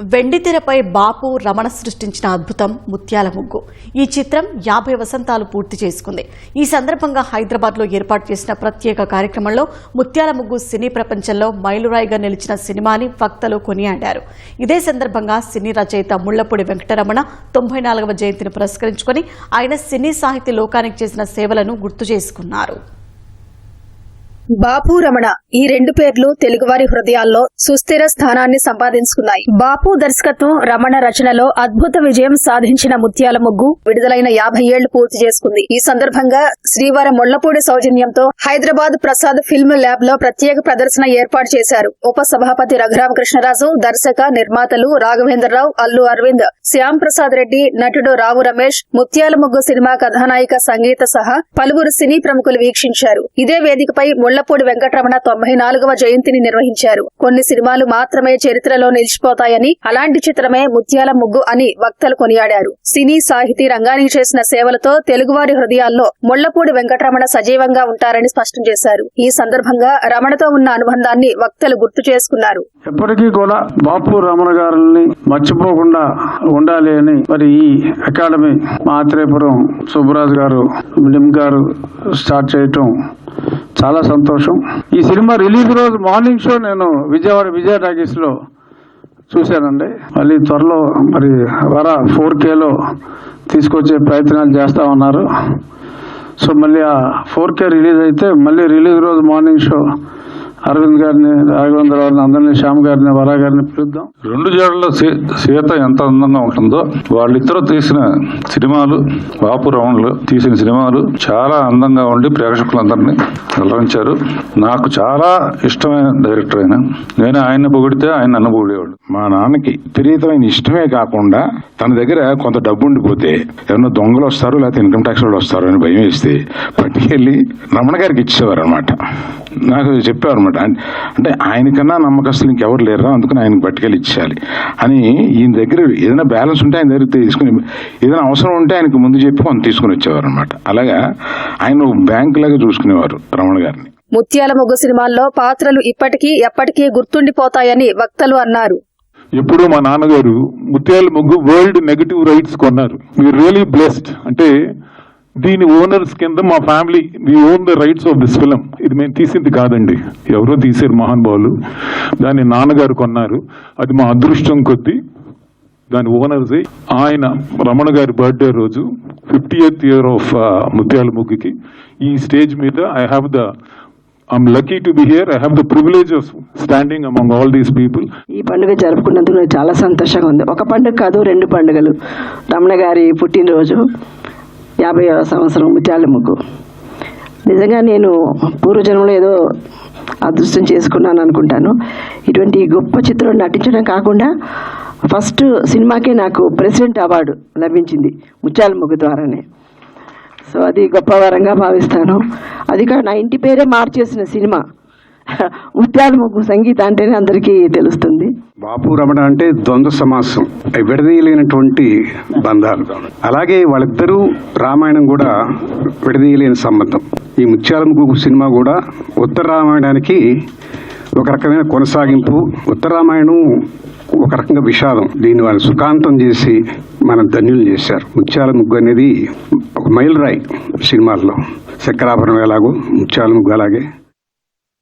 వెండితెరపై బాపు రమణ సృష్టించిన అద్భుతం ముత్యాల ముగ్గు. ఈ చిత్రం యాభై వసంతాలు పూర్తి చేసుకుంది. ఈ సందర్భంగా హైదరాబాద్లో ఏర్పాటు చేసిన ప్రత్యేక కార్యక్రమంలో ముత్యాల ముగ్గు సినీ ప్రపంచంలో మైలురాయిగా నిలిచిన సినిమాని భక్తలు కొనియాడారు. ఇదే సందర్భంగా సినీ రచయిత ముళ్ళపూడి వెంకటరమణ తొంభై నాలుగవ జయంతిని పురస్కరించుకొని ఆయన సినీ సాహిత్య లోకానికి చేసిన సేవలను గుర్తు చేసుకున్నారు. బాపు రమణ ఈ రెండు పేర్లు తెలుగువారి హృదయాల్లో సుస్థిర స్థానాన్ని సంపాదించుకున్నాయి. బాపు దర్శకత్వం రమణ రచనలో అద్భుత విజయం సాధించిన ముత్యాల ముగ్గు విడుదలైన యాభై ఏళ్ళు పూర్తి చేసుకుంది. ఈ సందర్భంగా శ్రీవారం ముళ్ళపూడి సౌజన్యంతో హైదరాబాద్ ప్రసాద్ ఫిల్మ్ ల్యాబ్లో ప్రత్యేక ప్రదర్శన ఏర్పాటు చేశారు. ఉప సభాపతి రఘురామకృష్ణరాజు దర్శక నిర్మాతలు రాఘవేంద్రరావు అల్లు అరవింద్ శ్యామ్ ప్రసాద్ రెడ్డి నటుడు రావు రమేష్ ముత్యాల ముగ్గు సినిమా కథానాయిక సంగీత సహా పలువురు సినీ ప్రముఖులు వీక్షించారు. ఇదే వేదికపై ముళ్ళపూడి వెంకటరమణ తొంభై నాలుగవ జయంతిని నిర్వహించారు. కొన్ని సినిమాలు మాత్రమే చరిత్రలో నిలిచిపోతాయని అలాంటి చిత్రమే ముత్యాల ముగ్గు అని వక్తలు కొనియాడారు. సినీ సాహితీ రంగానికి చేసిన సేవలతో తెలుగువారి హృదయాల్లో ముళ్ళపూడి వెంకటరమణ సజీవంగా ఉంటారని స్పష్టం చేశారు. ఈ సందర్భంగా రమణతో ఉన్న అనుబంధాన్ని వక్తలు గుర్తు చేసుకున్నారు. ఎప్పటికీ కూడా బాపు రమణ గారిని మర్చిపోకుండా ఉండాలి అని మరి ఈ అకాడమీ మాత్రేపురం సుబ్బరాజు గారు గారు స్టార్ట్ చేయటం చాలా సంతోషం. ఈ సినిమా రిలీజ్ రోజు మార్నింగ్ షో నేను విజయవాడ విజయ టాకీస్లో చూశానండి. మళ్ళీ త్వరలో మరి వర ఫోర్ కేలో తీసుకొచ్చే ప్రయత్నాలు చేస్తా ఉన్నారు సో మళ్ళీ ఆ ఫోర్ కే రిలీజ్ అయితే మళ్ళీ రిలీజ్ రోజు మార్నింగ్ షో అరవింద్ గారిని రాఘవేంద్ర గారిని అందరినీ శ్యామ్ గారిని వరా గారిని పిలుద్దాం. రెండు జడల సీ- సీత ఎంత అందంగా ఉంటుందో వాళ్ళిద్దరూ తీసిన సినిమాలు బాపు రౌండ్లు తీసిన సినిమాలు చాలా అందంగా ఉండి ప్రేక్షకులందరినీ అలరించారు. నాకు చాలా ఇష్టమైన డైరెక్టర్ ఆయన. నేను ఆయన పొగిడితే ఆయన నన్ను పొగిడేవాడు. మా నాన్నకి విపరీతమైన ఇష్టమే కాకుండా తన దగ్గర కొంత డబ్బు ఉండిపోతే ఎవరైనా దొంగలు వస్తారు లేకపోతే ఇన్కమ్ ట్యాక్స్ వాళ్ళు వస్తారు అని భయం వేస్తే పట్టుకెళ్ళి రమణ గారికి ఇచ్చేవారు అనమాట నాకు చెప్పేవారు అనమాట అంటే ఆయనకన్నా నమ్మకస్తులు ఇంకెవరు లేరు అందుకని ఆయనకి పట్టుకెళ్ళి ఇచ్చేయాలి. అని ఈయన దగ్గర ఏదైనా బ్యాలెన్స్ ఉంటే ఆయన దగ్గర తీసుకుని ఏదైనా అవసరం ఉంటే ఆయనకు ముందు చెప్పి కొంత తీసుకుని వచ్చేవారు అనమాట అలాగా ఆయన బ్యాంక్ లాగా చూసుకునేవారు రమణ గారిని. ముత్యాల ముగ్గు సినిమాల్లో పాత్రలు ఇప్పటికీ ఎప్పటికీ గుర్తుండిపోతాయని వక్తలు అన్నారు. ఎప్పుడు మా నాన్నగారు ముత్యాల ముగ్గు వరల్డ్ నెగటివ్ రైట్స్ కొన్నారు. మీ రియలీ బ్లెస్డ్ అంటే దీని ఓనర్స్ కింద మా family we own the rights of this film ఇది మేము తీసింది కాదండి. ఎవరో తీసారు మహానుభావులు దాన్ని నాన్నగారు కొన్నారు. అది మా అదృష్టం కొద్దీ దాని ఓనర్స్ ఆయన రమణ గారి బర్త్డే రోజు ఫిఫ్టీ ఎయిత్ ఇయర్ ఆఫ్ ముత్యాల ముగ్గుకి ఈ స్టేజ్ మీద I have the I'm lucky to be here I have the privilege of standing among all these people ఈ పండుగ జరుపుకున్నందుకు నాకు చాలా సంతోషంగా ఉంది. ఒక పండుగ కాదు రెండు పండుగలు. రమణ గారి పుట్టినరోజు. యాభై సంవత్సరం ముత్యాల ముగ్గు నిజంగా నేను పూర్వజన్మలో ఏదో అదృష్టం చేసుకున్నాను అనుకుంటాను. ఇటువంటి గొప్ప చిత్రం నటించడం కాకుండా ఫస్ట్ సినిమాకే నాకు ప్రెసిడెంట్ అవార్డు లభించింది ముత్యాల ముగ్గు ద్వారానే. సో అది గొప్ప వరంగా భావిస్తాను. అది కాదు నా ఇంటి పేరే మార్చేసిన సినిమా. ముత్యాల ముగ్గు సంగీత అంటేనే అందరికీ తెలుస్తుంది. బాపు రమణ అంటే ద్వంద్వ సమాసం విడదీయలేనటువంటి బంధాలు. అలాగే వాళ్ళిద్దరూ రామాయణం కూడా విడదీయలేని సంబంధం. ఈ ముత్యాల ముగ్గు సినిమా కూడా ఉత్తర రామాయణానికి ఒక రకమైన కొనసాగింపు ఉత్తర రామాయణం ఒక రకంగా విషాదం. దీన్ని వాళ్ళు సుఖాంతం చేసి మన ధన్యులు చేశారు. ముత్యాల ముగ్గు అనేది ఒక మైల్ రాయి సినిమాల్లో. చక్రాభరణం ఎలాగో ముత్యాల ముగ్గు అలాగే.